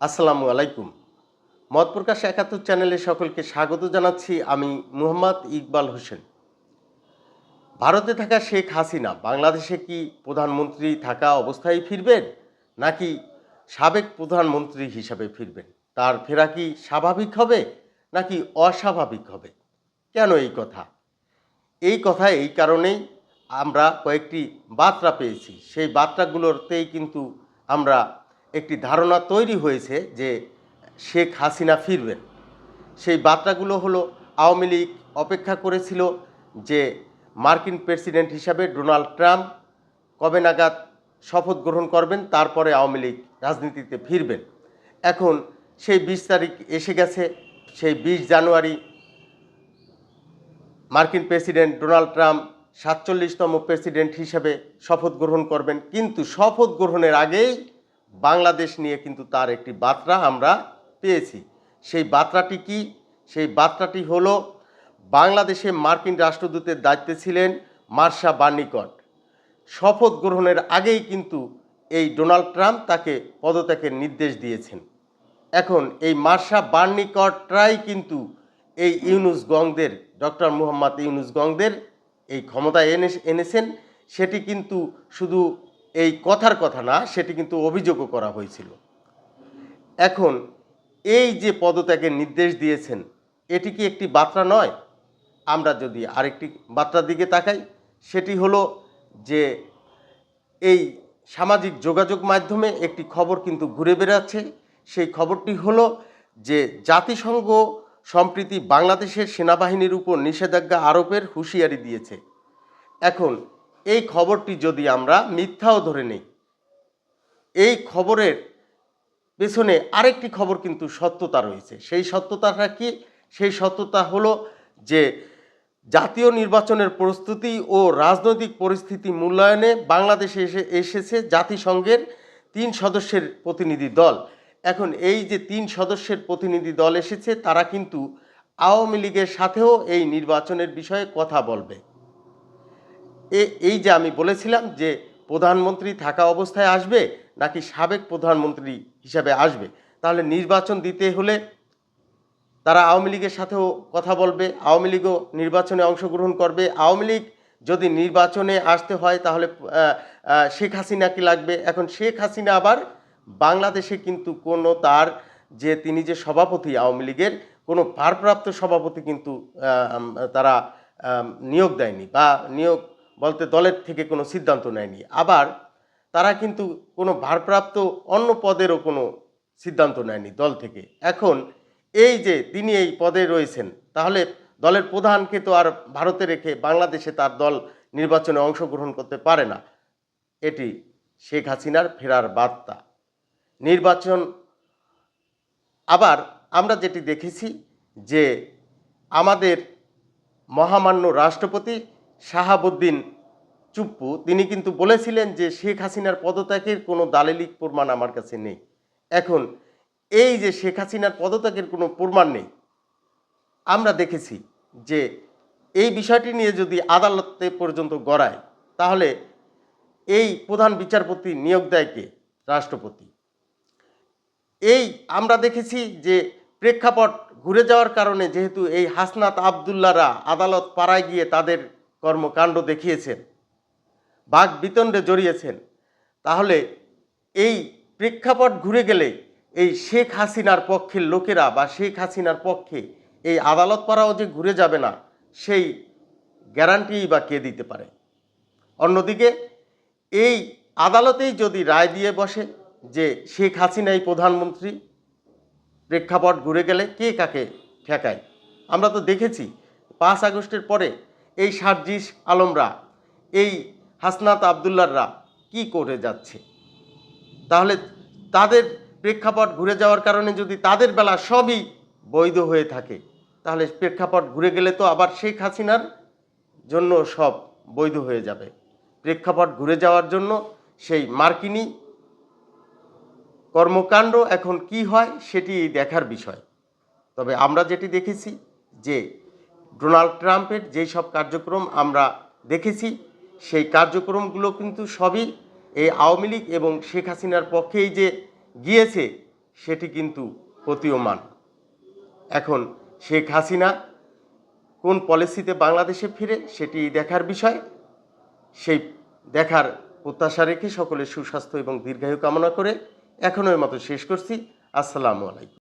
আসসালামু আলাইকুম। মত প্রকাশ একাত্তর চ্যানেলে সকলকে স্বাগত জানাচ্ছি আমি মুহাম্মদ ইকবাল হোসেন। ভারতে থাকা শেখ হাসিনা বাংলাদেশে কি প্রধানমন্ত্রী থাকা অবস্থায় ফিরবেন, নাকি সাবেক প্রধানমন্ত্রী হিসাবে ফিরবেন? তার ফেরা কি স্বাভাবিক হবে, নাকি অস্বাভাবিক হবে? কেন এই কথা? এই কথা এই কারণেই আমরা কয়েকটি বার্তা পেয়েছি। সেই বার্তাগুলোতেই কিন্তু আমরা একটি ধারণা তৈরি হয়েছে যে শেখ হাসিনা ফিরবেন। সেই বার্তাগুলো হলো, আওয়ামী লীগ অপেক্ষা করেছিল যে মার্কিন প্রেসিডেন্ট হিসাবে ডোনাল্ড ট্রাম্প কবে নাগাদ শপথ গ্রহণ করবেন, তারপরে আওয়ামী লীগ রাজনীতিতে ফিরবেন। এখন সেই বিশ তারিখ এসে গেছে, সেই বিশ জানুয়ারি মার্কিন প্রেসিডেন্ট ডোনাল্ড ট্রাম্প সাতচল্লিশতম প্রেসিডেন্ট হিসাবে শপথ গ্রহণ করবেন। কিন্তু শপথ গ্রহণের আগেই বাংলাদেশ নিয়ে কিন্তু তার একটি বার্তা আমরা পেয়েছি। সেই বার্তাটি কি? সেই বার্তাটি হলো, বাংলাদেশে মার্কিন রাষ্ট্রদূতের দায়িত্বে ছিলেন মার্শা বার্নিকট। শপথ গ্রহণের আগেই কিন্তু এই ডোনাল্ড ট্রাম্প তাকে পদত্যাগের নির্দেশ দিয়েছেন। এখন এই মার্শা বার্নিকটরাই কিন্তু এই ইউনুস গংদের, ডক্টর মুহাম্মদ ইউনুস গংদের এই ক্ষমতায় এনে, এনেছেন। সেটি কিন্তু শুধু এই কথার কথা না, সেটি কিন্তু অভিযোগও করা হয়েছিল। এখন, এই যে পদত্যাগের নির্দেশ দিয়েছেন, এটি কি একটি বার্তা নয়? আমরা যদি আরেকটি বার্তার দিকে তাকাই, সেটি হলো যে এই সামাজিক যোগাযোগ মাধ্যমে একটি খবর কিন্তু ঘুরে বেড়াচ্ছে। সেই খবরটি হলো যে জাতিসংঘ সম্প্রীতি বাংলাদেশের সেনাবাহিনীর উপর নিষেধাজ্ঞা আরোপের হুঁশিয়ারি দিয়েছে। এখন এই খবরটি যদি আমরা মিথ্যাও ধরে নেই। এই খবরের পেছনে আরেকটি খবর কিন্তু সত্যতা রয়েছে। সেই সত্যতাটা কি? সেই সত্যতা হলো যে জাতীয় নির্বাচনের প্রস্তুতি ও রাজনৈতিক পরিস্থিতি মূল্যায়নে বাংলাদেশে এসে, এসেছে জাতিসংঘের তিন সদস্যের প্রতিনিধি দল। এখন এই যে তিন সদস্যের প্রতিনিধি দল এসেছে, তারা কিন্তু আওয়ামী লীগের সাথেও এই নির্বাচনের বিষয়ে কথা বলবে। এই যে আমি বলেছিলাম যে প্রধানমন্ত্রী থাকা অবস্থায় আসবে নাকি সাবেক প্রধানমন্ত্রী হিসাবে আসবে, তাহলে নির্বাচন দিতে হলে তারা আওয়ামী লীগের সাথেও কথা বলবে, আওয়ামী লীগও নির্বাচনে অংশগ্রহণ করবে। আওয়ামী লীগ যদি নির্বাচনে আসতে হয় তাহলে শেখ হাসিনাকে লাগবে? এখন শেখ হাসিনা আবার বাংলাদেশে কিন্তু কোনো তার যে তিনি যে সভাপতি আওয়ামী লীগের, কোনো ভারপ্রাপ্ত সভাপতি কিন্তু তারা নিয়োগ দেয়নি বা নিয়োগ বলতে দলের থেকে কোনো সিদ্ধান্ত নেয়নি। আবার তারা কিন্তু কোনো ভারপ্রাপ্ত অন্য পদেরও কোনো সিদ্ধান্ত নেয়নি দল থেকে। এখন এই যে তিনি এই পদে রয়েছেন, তাহলে দলের প্রধানকে তো আর ভারতে রেখে বাংলাদেশে তার দল নির্বাচনে অংশগ্রহণ করতে পারে না। এটি শেখ হাসিনার ফেরার বার্তা। নির্বাচন আবার আমরা যেটি দেখেছি যে আমাদের মহামান্য রাষ্ট্রপতি শাহাবুদ্দিন চুপ্পু, তিনি কিন্তু বলেছিলেন যে শেখ হাসিনার পদত্যাগের কোনো দালিলিক প্রমাণ আমার কাছে নেই। এখন এই যে শেখ হাসিনার পদত্যাগের কোনো প্রমাণ নেই, আমরা দেখেছি যে এই বিষয়টি নিয়ে যদি আদালতে পর্যন্ত গড়ায়, তাহলে এই প্রধান বিচারপতি নিয়োগ দেয় কে? রাষ্ট্রপতি। এই আমরা দেখেছি যে প্রেক্ষাপট ঘুরে যাওয়ার কারণে যেহেতু এই হাসনাত আবদুল্লারা আদালত পাড়ায় গিয়ে তাদের কর্মকাণ্ড দেখিয়েছেন, বাঘ বিতণ্ডে জড়িয়েছেন, তাহলে এই প্রেক্ষাপট ঘুরে গেলে এই শেখ হাসিনার পক্ষের লোকেরা বা শেখ হাসিনার পক্ষে এই আদালত পাড়াও যে ঘুরে যাবে না, সেই গ্যারান্টি বা কে দিতে পারে? অন্যদিকে, এই আদালতেই যদি রায় দিয়ে বসে যে শেখ হাসিনাই প্রধানমন্ত্রী, প্রেক্ষাপট ঘুরে গেলে কে কাকে ঠেকায়? আমরা তো দেখেছি, পাঁচ আগস্টের পরে এই সার্জিস আলমরা, এই হাসনাত আবদুল্লাররা কি করে যাচ্ছে? তাহলে তাদের প্রেক্ষাপট ঘুরে যাওয়ার কারণে যদি তাদের বেলা সবই বৈধ হয়ে থাকে, তাহলে প্রেক্ষাপট ঘুরে গেলে তো আবার শেখ হাসিনার জন্য সব বৈধ হয়ে যাবে। প্রেক্ষাপট ঘুরে যাওয়ার জন্য সেই মার্কিনী কর্মকাণ্ড এখন কি হয় সেটি দেখার বিষয়। তবে আমরা যেটি দেখেছি যে ডোনাল্ড ট্রাম্পের যেই সব কার্যক্রম আমরা দেখেছি, সেই কার্যক্রমগুলো কিন্তু সবই এই আওয়ামী লীগ এবং শেখ হাসিনার পক্ষেই যে গিয়েছে, সেটি কিন্তু প্রতীয়মান। এখন শেখ হাসিনা কোন পলিসিতে বাংলাদেশে ফিরে, সেটি দেখার বিষয়। সেই দেখার প্রত্যাশা রেখে সকলের সুস্বাস্থ্য এবং দীর্ঘায়ু কামনা করে এখনের মতো শেষ করছি। আসসালামু আলাইকুম।